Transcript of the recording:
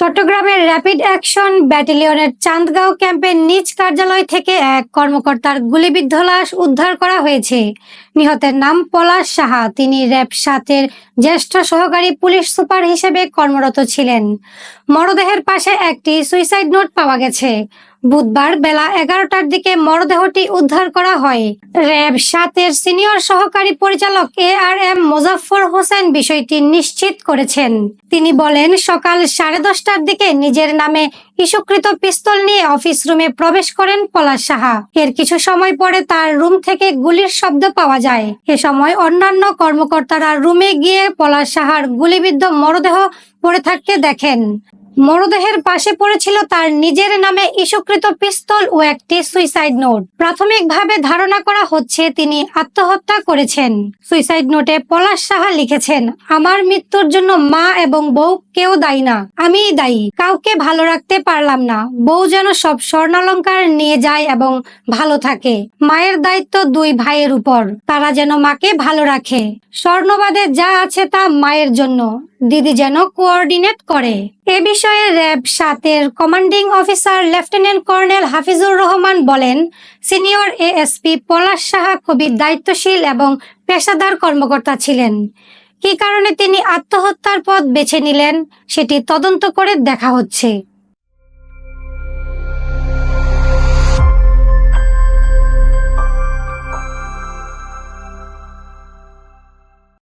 চট্টগ্রামের rapid action ব্যাটালিয়নের Chandgaon ক্যাম্পের নিজ কার্যালয় থেকে এক কর্মকর্তার গুলিবিদ্ধ লাশ উদ্ধার করা হয়েছে। নিহতের নাম পলাশ সাহা। তিনি র্যাব সাতের জ্যেষ্ঠ সহকারী পুলিশ সুপার হিসেবে কর্মরত ছিলেন। মরদেহের পাশে একটি সুইসাইড নোট পাওয়া গেছে। বুধবার বেলা এগারোটার দিকে মরদেহটি উদ্ধার করা হয়। র্যাব সাতের সিনিয়র সহকারী পরিচালক A R M Mozaffar Hossain বিষয়টি নিশ্চিত করেছেন। তিনি বলেন, সকাল সাড়ে দশটার দিকে নিজের নামে ইস্যুকৃত পিস্তল নিয়ে অফিস রুমে প্রবেশ করেন পলাশ সাহা। এর কিছু সময় পরে তার রুম থেকে গুলির শব্দ পাওয়া যায়। এ সময় অন্যান্য কর্মকর্তারা রুমে গিয়ে পলাশ সাহার গুলিবিদ্ধ মরদেহ পড়ে থাকতে দেখেন। মরদেহের পাশে পড়েছিল তার নিজের নামে ইস্যুকৃত পিস্তল ও একটি সুইসাইড নোট। প্রাথমিকভাবে ধারণা করা হচ্ছে তিনি আত্মহত্যা করেছেন। সুইসাইড নোটে পলাশ সাহা লিখেছেন, আমার মৃত্যুর জন্য মা এবং বউ কেউ দায়ী না, আমিই দায়ী। কাউকে ভালো রাখতে পারলাম না। বউ যেন সব স্বর্ণালঙ্কার নিয়ে যায় এবং ভালো থাকে। মায়ের দায়িত্ব দুই ভাইয়ের উপর। তারা যেন মাকে ভালো রাখে। স্বর্ণবাদে যা আছে তা মায়ের জন্য। দিদি যেন কোঅর্ডিনেট করে। এ বিষয়ে র্যাব সাতের commanding officer lieutenant colonel Hafizur Rahman বলেন সিনিয়র এএসপি পলাশ সাহা খুবই দায়িত্বশীল এবং পেশাদার কর্মকর্তা ছিলেন। কি কারণে তিনি আত্মহত্যার পথ বেছে নিলেন, সেটি তদন্ত করে দেখা হচ্ছে।